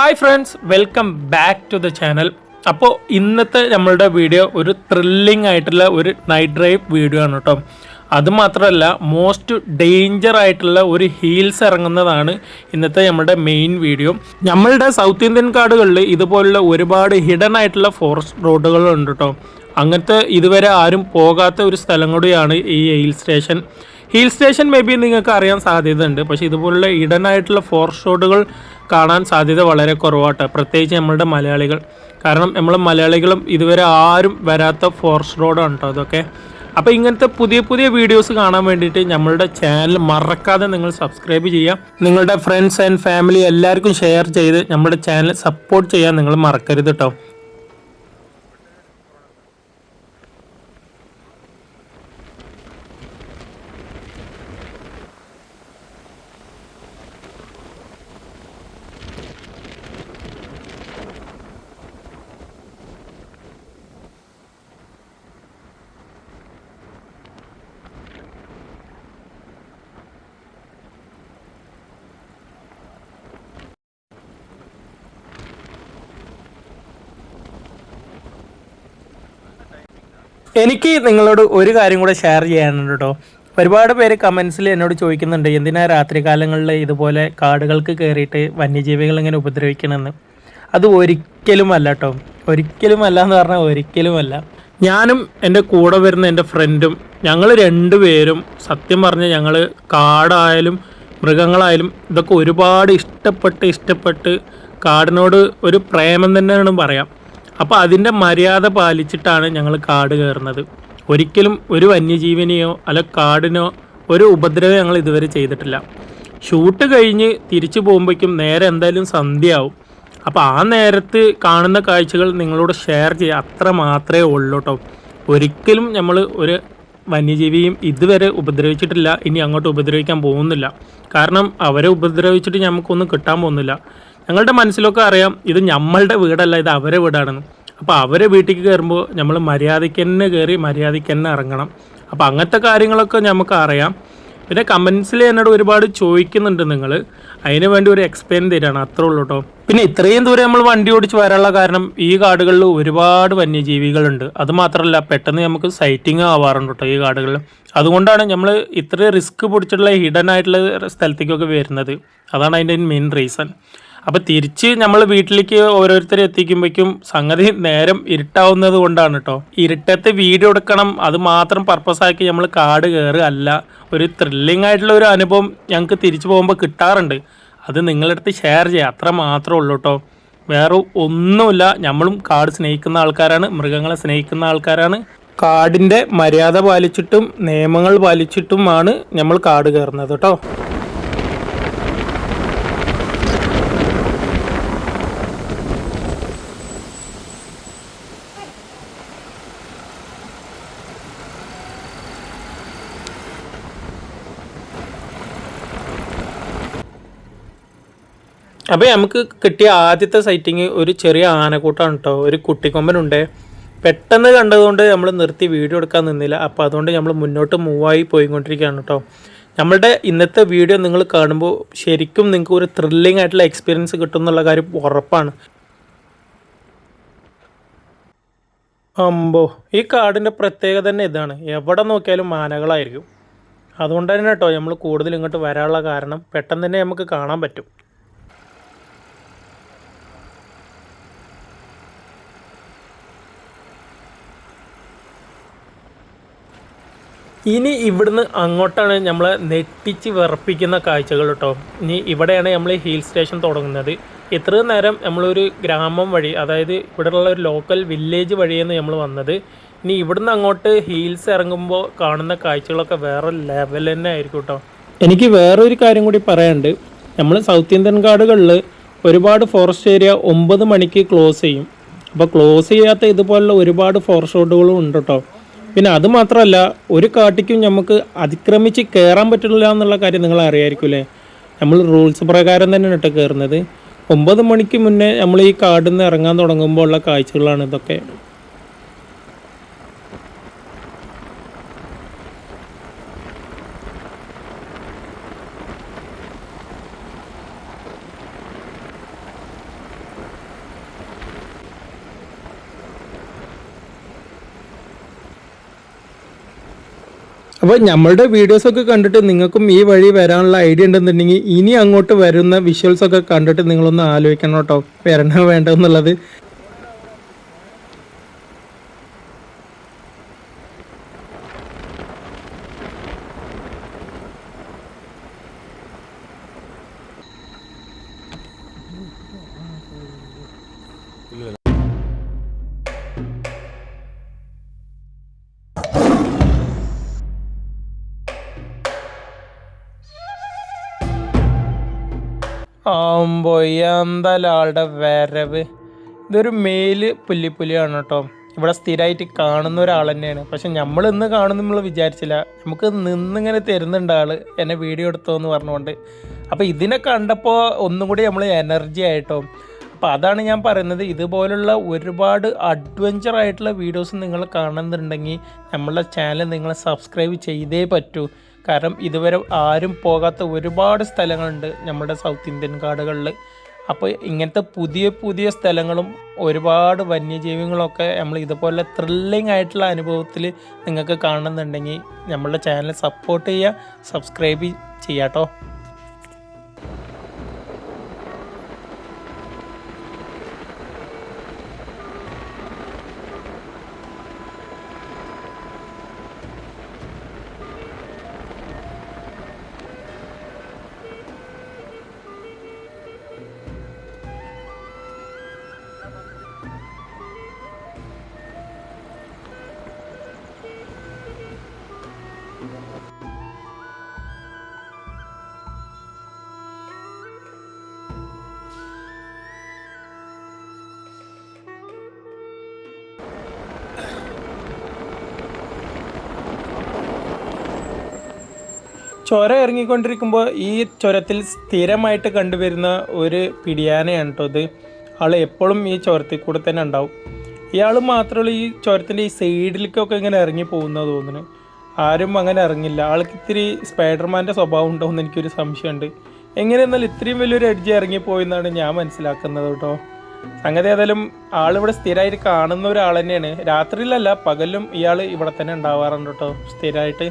Hi friends welcome back to the channel. അപ്പോൾ ഇന്നത്തെ നമ്മളുടെ വീഡിയോ ഒരു ത്രില്ലിംഗ് ആയിട്ടുള്ള ഒരു നൈറ്റ് ഡ്രൈവ് വീഡിയോ ആണ് കേട്ടോ. അതുമാത്രമല്ല മോസ്റ്റ് ഡേഞ്ചർ ആയിട്ടുള്ള ഒരു ഹീൽസ് ഇറങ്ങുന്നതാണ് ഇന്നത്തെ നമ്മുടെ മെയിൻ വീഡിയോ നമ്മളുടെ സൗത്ത് ഇന്ത്യൻ കാടുകളിൽ ഇതുപോലുള്ള ഒരുപാട് ഹിഡൻ ആയിട്ടുള്ള ഫോറസ്റ്റ് റോഡുകളുണ്ട് കേട്ടോ. അങ്ങനത്തെ ഇതുവരെ ആരും പോകാത്ത ഒരു സ്ഥലം കൂടിയാണ് ഈ hill station hill station maybe നിങ്ങൾക്ക് അറിയാൻ സാധ്യതയുണ്ട്. പക്ഷേ ഇതുപോലുള്ള ഇടനായിട്ടുള്ള ഫോർ ഷോട്ടുകൾ കാണാൻ സാധ്യത വളരെ കുറവാട്ടോ. പ്രത്യേകിച്ച് നമ്മളുടെ മലയാളികൾ. കാരണം നമ്മൾ മലയാളികളും ഇതുവരെ ആരും വരാത്ത ഫോർസ് റോഡാണ് കേട്ടോ അതൊക്കെ അപ്പോൾ ഇങ്ങനത്തെ പുതിയ പുതിയ വീഡിയോസ് കാണാൻ വേണ്ടിയിട്ട് നമ്മളുടെ ചാനൽ മറക്കാതെ നിങ്ങൾ സബ്സ്ക്രൈബ് ചെയ്യുക. നിങ്ങളുടെ ഫ്രണ്ട്സ് ആൻഡ് ഫാമിലി എല്ലാവർക്കും ഷെയർ ചെയ്ത് നമ്മുടെ ചാനൽ സപ്പോർട്ട് ചെയ്യാൻ നിങ്ങൾ മറക്കരുത് കേട്ടോ എനിക്ക് നിങ്ങളോട് ഒരു കാര്യം കൂടെ ഷെയർ ചെയ്യാനുണ്ട് കേട്ടോ ഒരുപാട് പേര് കമൻസിൽ എന്നോട് ചോദിക്കുന്നുണ്ട് എന്തിനാ രാത്രികാലങ്ങളിൽ ഇതുപോലെ കാടുകൾക്ക് കയറിയിട്ട് വന്യജീവികൾ ഇങ്ങനെ ഉപദ്രവിക്കണമെന്ന് അത് ഒരിക്കലും അല്ല കേട്ടോ ഒരിക്കലും അല്ല എന്ന് പറഞ്ഞാൽ ഒരിക്കലും അല്ല. ഞാനും എന്റെ കൂടെ വരുന്ന എന്റെ ഫ്രണ്ടും ഞങ്ങൾ രണ്ടുപേരും സത്യം പറഞ്ഞ് ഞങ്ങൾ കാടായാലും മൃഗങ്ങളായാലും ഇതൊക്കെ ഒരുപാട് ഇഷ്ടപ്പെട്ട് ഇഷ്ടപ്പെട്ട് കാടിനോട് ഒരു പ്രേമം തന്നെയാണ് പറയാം. അപ്പോൾ അതിന്റെ മര്യാദ പാലിച്ചിട്ടാണ് ഞങ്ങൾ കാട് കയറുന്നത്. ഒരിക്കലും ഒരു വന്യജീവിനെയോ അല്ല കാടിനോ ഒരു ഉപദ്രവം ഞങ്ങൾ ഇതുവരെ ചെയ്തിട്ടില്ല. ഷൂട്ട് കഴിഞ്ഞ് തിരിച്ചു പോകുമ്പോഴേക്കും നേരെ എന്തായാലും സന്ധ്യയാവും. അപ്പോൾ ആ നേരത്ത് കാണുന്ന കാഴ്ചകൾ നിങ്ങളോട് ഷെയർ ചെയ്യുക അത്ര മാത്രമേ ഉള്ളൂ കേട്ടോ ഒരിക്കലും നമ്മൾ ഒരു വന്യജീവിയും ഇതുവരെ ഉപദ്രവിച്ചിട്ടില്ല. ഇനി അങ്ങോട്ട് ഉപദ്രവിക്കാൻ പോകുന്നില്ല. കാരണം അവരെ ഉപദ്രവിച്ചിട്ട് നമുക്കൊന്നും കിട്ടാൻ പോകുന്നില്ല. ഞങ്ങളുടെ മനസ്സിലൊക്കെ അറിയാം ഇത് നമ്മളുടെ വീടല്ല ഇത് അവരെ വീടാണെന്ന്. അപ്പോൾ അവരെ വീട്ടിലേക്ക് കയറുമ്പോൾ നമ്മൾ മര്യാദയ്ക്ക് തന്നെ കയറി മര്യാദയ്ക്ക് തന്നെ ഇറങ്ങണം. അപ്പോൾ അങ്ങനത്തെ കാര്യങ്ങളൊക്കെ നമുക്ക് അറിയാം. പിന്നെ കമൻസിൽ എന്നോട് ഒരുപാട് ചോദിക്കുന്നുണ്ട് നിങ്ങൾ അതിന് വേണ്ടി ഒരു എക്സ്പ്ലെയിൻ തരാണ് അത്രേ ഉള്ളൂ കേട്ടോ പിന്നെ ഇത്രയും ദൂരം നമ്മൾ വണ്ടി ഓടിച്ച് വരാനുള്ള കാരണം ഈ കാടുകളിൽ ഒരുപാട് വന്യജീവികളുണ്ട്. അത് മാത്രമല്ല പെട്ടെന്ന് നമുക്ക് സൈറ്റിംഗ് ആവാറുണ്ട് കേട്ടോ ഈ കാടുകളിൽ അതുകൊണ്ടാണ് നമ്മൾ ഇത്രയും റിസ്ക് പിടിച്ചിട്ടുള്ള ഹിഡൻ ആയിട്ടുള്ള സ്ഥലത്തേക്കൊക്കെ വരുന്നത്. അതാണ് അതിന്റെ മെയിൻ റീസൺ അപ്പോൾ തിരിച്ച് നമ്മൾ വീട്ടിലേക്ക് ഓരോരുത്തരെ എത്തിക്കുമ്പോഴേക്കും സംഗതി നേരം ഇരുട്ടാവുന്നത് കൊണ്ടാണ് കേട്ടോ ഇരുട്ടത്ത് വീഡിയോ എടുക്കണം അത് മാത്രം പർപ്പസ് ആക്കി നമ്മൾ കാട് കയറുക അല്ല. ഒരു ത്രില്ലിംഗ് ആയിട്ടുള്ള ഒരു അനുഭവം ഞങ്ങൾക്ക് തിരിച്ചു പോകുമ്പോൾ കിട്ടാറുണ്ട്. അത് നിങ്ങളടുത്ത് ഷെയർ ചെയ്യുക അത്ര മാത്രമേ ഉള്ളൂ കേട്ടോ വേറെ ഒന്നുമില്ല. നമ്മളും കാട് സ്നേഹിക്കുന്ന ആൾക്കാരാണ് മൃഗങ്ങളെ സ്നേഹിക്കുന്ന ആൾക്കാരാണ്. കാടിന്റെ മര്യാദ പാലിച്ചിട്ടും നിയമങ്ങൾ പാലിച്ചിട്ടുമാണ് നമ്മൾ കാട് കയറുന്നത് കേട്ടോ അപ്പോൾ നമുക്ക് കിട്ടിയ ആദ്യത്തെ സൈറ്റിങ് ഒരു ചെറിയ ആനക്കൂട്ടമാണ് കേട്ടോ ഒരു കുട്ടിക്കൊമ്പനുണ്ട്. പെട്ടെന്ന് കണ്ടതുകൊണ്ട് നമ്മൾ നിർത്തി വീഡിയോ എടുക്കാൻ നിന്നില്ല. അപ്പോൾ അതുകൊണ്ട് നമ്മൾ മുന്നോട്ട് മൂവായി പോയിക്കൊണ്ടിരിക്കുകയാണ് കേട്ടോ നമ്മളുടെ ഇന്നത്തെ വീഡിയോ നിങ്ങൾ കാണുമ്പോൾ ശരിക്കും നിങ്ങൾക്ക് ഒരു ത്രില്ലിംഗ് ആയിട്ടുള്ള എക്സ്പീരിയൻസ് കിട്ടും എന്നുള്ള കാര്യം ഉറപ്പാണ്. അമ്പോ ഈ കാടിന്റെ പ്രത്യേകത തന്നെ ഇതാണ്. എവിടെ നോക്കിയാലും ആനകളായിരിക്കും. അതുകൊണ്ട് തന്നെ കേട്ടോ നമ്മൾ കൂടുതൽ ഇങ്ങോട്ട് വരാനുള്ള കാരണം പെട്ടെന്ന് തന്നെ നമുക്ക് കാണാൻ പറ്റും. ഇനി ഇവിടുന്ന് അങ്ങോട്ടാണ് നമ്മൾ നെട്ടിച്ച് വിറപ്പിക്കുന്ന കാഴ്ചകൾ കേട്ടോ. ഇനി ഇവിടെയാണ് നമ്മൾ ഹിൽ സ്റ്റേഷൻ തുടങ്ങുന്നത്. ഇത്രയും നേരം നമ്മളൊരു ഗ്രാമം വഴി അതായത് ഇവിടെയുള്ള ഒരു ലോക്കൽ വില്ലേജ് വഴിയാണ് നമ്മൾ വന്നത്. ഇനി ഇവിടുന്ന് അങ്ങോട്ട് ഹീൽസ് ഇറങ്ങുമ്പോൾ കാണുന്ന കാഴ്ചകളൊക്കെ വേറെ ലെവൽ തന്നെ ആയിരിക്കും കേട്ടോ. എനിക്ക് വേറൊരു കാര്യം കൂടി പറയാനുണ്ട്. നമ്മൾ സൗത്ത് ഇന്ത്യൻ കാടുകളിൽ ഒരുപാട് ഫോറസ്റ്റ് ഏരിയ ഒമ്പത് മണിക്ക് ക്ലോസ് ചെയ്യും. അപ്പോൾ ക്ലോസ് ചെയ്യാത്ത ഇതുപോലുള്ള ഒരുപാട് ഫോറസ്റ്റ് റോഡുകളും ഉണ്ട് കേട്ടോ. പിന്നെ അത് മാത്രമല്ല ഒരു കാട്ടിക്കും നമുക്ക് അതിക്രമിച്ച് കയറാൻ പറ്റില്ല എന്നുള്ള കാര്യം നിങ്ങൾ അറിയായിരിക്കുമല്ലേ നമ്മൾ റൂൾസ് പ്രകാരം തന്നെയാണ് കേട്ടോ കയറുന്നത് ഒമ്പത് മണിക്ക് മുന്നേ നമ്മൾ ഈ കാടിൽ നിന്ന് ഇറങ്ങാൻ തുടങ്ങുമ്പോൾ ഉള്ള കാഴ്ചകളാണ് ഇതൊക്കെ. അപ്പോൾ നമ്മളുടെ വീഡിയോസൊക്കെ കണ്ടിട്ട് നിങ്ങൾക്കും ഈ വഴി വരാനുള്ള ഐഡിയ ഉണ്ടെന്നുണ്ടെങ്കിൽ ഇനി അങ്ങോട്ട് വരുന്ന വിഷ്വൽസ് ഒക്കെ കണ്ടിട്ട് നിങ്ങളൊന്ന് ആലോചിക്കണം കേട്ടോ. വരണോ വേണ്ടോ എന്നുള്ളത്. ആവുമ്പോ എന്തായാലും ആളുടെ വരവ്. ഇതൊരു മേൽ പുല്ലിപ്പുലിയാണ് കേട്ടോ. ഇവിടെ സ്ഥിരമായിട്ട് കാണുന്ന ഒരാൾ തന്നെയാണ്. പക്ഷെ നമ്മൾ ഇന്ന് കാണുന്ന നമ്മൾ വിചാരിച്ചില്ല. നമുക്ക് നിന്നിങ്ങനെ തരുന്നുണ്ട് ആൾ എന്നെ വീഡിയോ എടുത്തോ എന്ന് പറഞ്ഞുകൊണ്ട്. അപ്പോൾ ഇതിനെ കണ്ടപ്പോൾ ഒന്നും കൂടി നമ്മൾ എനർജി ആയിട്ടോ. അപ്പോൾ അതാണ് ഞാൻ പറയുന്നത്. ഇതുപോലുള്ള ഒരുപാട് അഡ്വഞ്ചർ ആയിട്ടുള്ള വീഡിയോസ് നിങ്ങൾ കാണുന്നുണ്ടെങ്കിൽ നമ്മളുടെ ചാനൽ നിങ്ങൾ സബ്സ്ക്രൈബ് ചെയ്തേ പറ്റൂ. കാരണം ഇതുവരെ ആരും പോകാത്ത ഒരുപാട് സ്ഥലങ്ങളുണ്ട് നമ്മുടെ സൗത്ത് ഇന്ത്യൻ കാടുകളിൽ. അപ്പോൾ ഇങ്ങനത്തെ പുതിയ പുതിയ സ്ഥലങ്ങളും ഒരുപാട് വന്യജീവികളൊക്കെ നമ്മൾ ഇതുപോലെ ത്രില്ലിംഗ് ആയിട്ടുള്ള അനുഭവത്തിൽ നിങ്ങൾക്ക് കാണുന്നുണ്ടെങ്കിൽ നമ്മളുടെ ചാനൽ സപ്പോർട്ട് ചെയ്യുക സബ്സ്ക്രൈബ് ചെയ്യാട്ടോ ചുരം ഇറങ്ങിക്കൊണ്ടിരിക്കുമ്പോൾ ഈ ചുരത്തിൽ സ്ഥിരമായിട്ട് കണ്ടുവരുന്ന ഒരു പിടിയാനയാണ് കേട്ടോ ഇത്. ആൾ എപ്പോഴും ഈ ചുരത്തിൽ കൂടെ തന്നെ ഉണ്ടാവും. ഇയാൾ മാത്രമല്ല ഈ ചുരത്തിന്റെ ഈ സൈഡിലേക്കൊക്കെ ഇങ്ങനെ ഇറങ്ങി പോകുന്നത് തോന്നുന്നു. ആരും അങ്ങനെ ഇറങ്ങില്ല. ആൾക്ക് ഇത്തിരി സ്പൈഡർമാന്റെ സ്വഭാവം ഉണ്ടാവുമെന്ന് എനിക്കൊരു സംശയമുണ്ട്. എങ്ങനെയെന്നാൽ ഇത്രയും വലിയൊരു എഡ്ജ് ഇറങ്ങിപ്പോയെന്നാണ് ഞാൻ മനസ്സിലാക്കുന്നത് കേട്ടോ സംഗതി ഏതായാലും ആളിവിടെ സ്ഥിരമായിട്ട് കാണുന്ന ഒരാൾ തന്നെയാണ്. രാത്രിയിലല്ല പകലും ഇയാൾ ഇവിടെ തന്നെ ഉണ്ടാവാറുണ്ട് കേട്ടോ സ്ഥിരമായിട്ട്.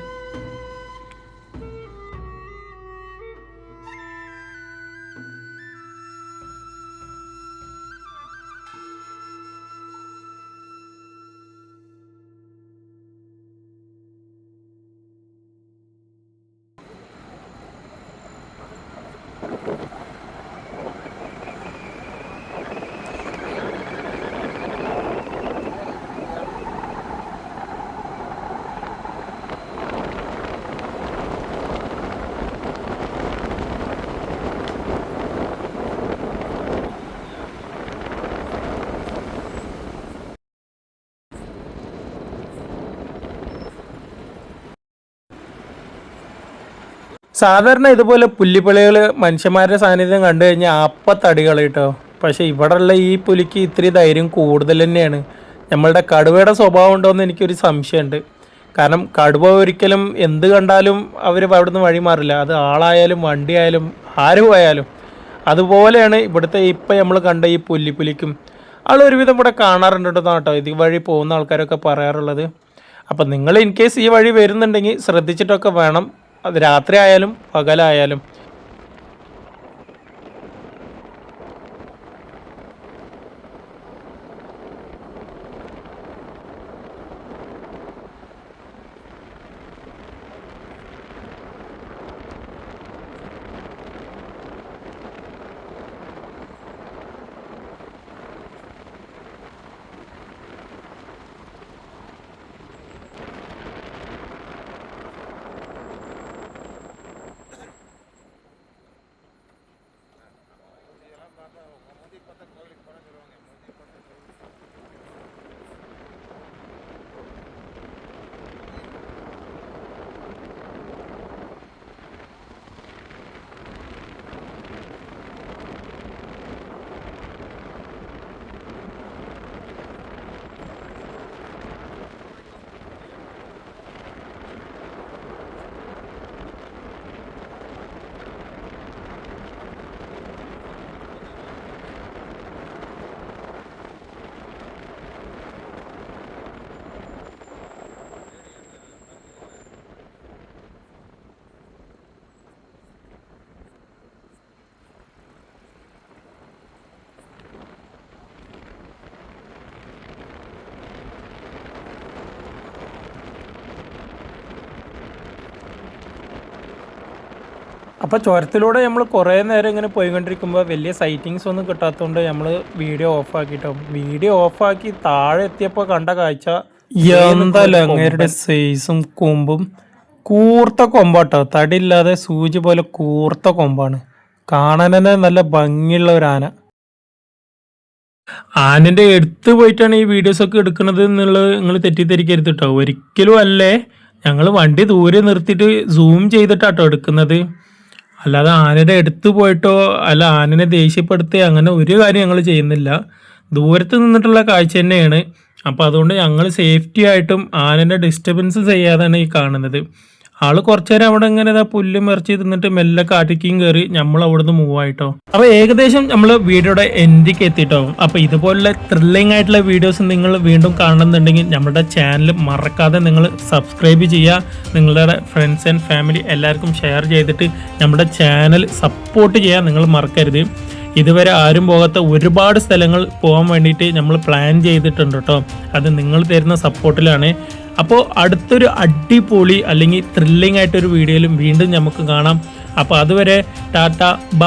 സാധാരണ ഇതുപോലെ പുല്ലിപ്പളികൾ മനുഷ്യന്മാരുടെ സാന്നിധ്യം കണ്ടു കഴിഞ്ഞാൽ അപ്പത്തടികൾ കേട്ടോ. പക്ഷെ ഇവിടെയുള്ള ഈ പുലിക്ക് ഇത്തിരി ധൈര്യം കൂടുതൽ തന്നെയാണ്. നമ്മളുടെ കടുവയുടെ സ്വഭാവം ഉണ്ടോയെന്ന് എനിക്കൊരു സംശയമുണ്ട്. കാരണം കടുവ ഒരിക്കലും എന്ത് കണ്ടാലും അവർ അവിടുന്ന് വഴി മാറില്ല. അത് ആളായാലും വണ്ടിയായാലും ആരും ആയാലും അതുപോലെയാണ് ഇവിടുത്തെ ഇപ്പം നമ്മൾ കണ്ട ഈ പുല്ലിപ്പുലിക്കും. ആൾ ഒരുവിധം ഇവിടെ കാണാറുണ്ട് കേട്ടോ. ഇത് വഴി പോകുന്ന ആൾക്കാരൊക്കെ പറയാറുള്ളത്. അപ്പം നിങ്ങൾ ഇൻ കേസ് ഈ വഴി വരുന്നുണ്ടെങ്കിൽ ശ്രദ്ധിച്ചിട്ടൊക്കെ വേണം. അത് രാത്രി ആയാലും പകലായാലും അപ്പോൾ ചുരത്തിലൂടെ നമ്മൾ കുറേ നേരം ഇങ്ങനെ പോയിക്കൊണ്ടിരിക്കുമ്പോൾ വലിയ സൈറ്റിങ്സ് ഒന്നും കിട്ടാത്തതുകൊണ്ട് നമ്മൾ വീഡിയോ ഓഫ് ഓഫാക്കിട്ടോ വീഡിയോ ഓഫ് ആക്കി താഴെ എത്തിയപ്പോൾ കണ്ട കാഴ്ച എന്താ അങ്ങേരുടെ സൈസും കൊമ്പും? കൂർത്ത കൊമ്പാട്ടോ. തടിയില്ലാതെ സൂചി പോലെ കൂർത്ത കൊമ്പാണ്. കാണാൻ തന്നെ നല്ല ഭംഗിയുള്ള ഒരു ആന. ആനന്റെ എടുത്ത് പോയിട്ടാണ് ഈ വീഡിയോസ് ഒക്കെ എടുക്കുന്നത് എന്നുള്ളത് നിങ്ങൾ തെറ്റിദ്ധരിക്കരുത് കേട്ടോ ഒരിക്കലും അല്ലേ? ഞങ്ങൾ വണ്ടി ദൂരെ നിർത്തിയിട്ട് സൂം ചെയ്തിട്ടാട്ടോ എടുക്കുന്നത്. അല്ലാതെ ആനയുടെ അടുത്ത് പോയിട്ടോ അല്ല ആനനെ ദേഷ്യപ്പെടുത്തി അങ്ങനെ ഒരു കാര്യം ഞങ്ങൾ ചെയ്യുന്നില്ല. ദൂരത്ത് നിന്നിട്ടുള്ള കാഴ്ച തന്നെയാണ്. അപ്പോൾ അതുകൊണ്ട് ഞങ്ങൾ സേഫ്റ്റി ആയിട്ടും ആനനെ ഡിസ്റ്റർബൻസ് ചെയ്യാതാണ് ഈ കാണുന്നത്. ആൾ കുറച്ചു നേരം അവിടെ ഇങ്ങനെ പുല്ല് മറിച്ച് തിന്നിട്ട് മെല്ലെ കാട്ടിക്കും കയറി നമ്മൾ അവിടുന്ന് മൂവ് ആയിട്ടോ. അപ്പൊ ഏകദേശം നമ്മൾ വീഡിയോയുടെ എൻഡിക്ക് എത്തിട്ടോ. അപ്പൊ ഇതുപോലുള്ള ത്രില്ലിംഗ് ആയിട്ടുള്ള വീഡിയോസ് നിങ്ങൾ വീണ്ടും കാണുന്നുണ്ടെങ്കിൽ നമ്മുടെ ചാനൽ മറക്കാതെ നിങ്ങൾ സബ്സ്ക്രൈബ് ചെയ്യുക. നിങ്ങളുടെ ഫ്രണ്ട്സ് ആൻഡ് ഫാമിലി എല്ലാവർക്കും ഷെയർ ചെയ്തിട്ട് നമ്മുടെ ചാനൽ സപ്പോർട്ട് ചെയ്യാൻ നിങ്ങൾ മറക്കരുത്. ഇതുവരെ ആരും പോകാത്ത ഒരുപാട് സ്ഥലങ്ങൾ പോകാൻ വേണ്ടിയിട്ട് നമ്മൾ പ്ലാൻ ചെയ്തിട്ടുണ്ട് കേട്ടോ അത് നിങ്ങൾ തരുന്ന സപ്പോർട്ടിലാണ് അപ്പോൾ അടുത്തൊരു അടിപൊളി അല്ലെങ്കിൽ ത്രില്ലിംഗ് ആയിട്ടൊരു വീഡിയോയിലും വീണ്ടും നമുക്ക് കാണാം. അപ്പോൾ അതുവരെ ടാറ്റ ബ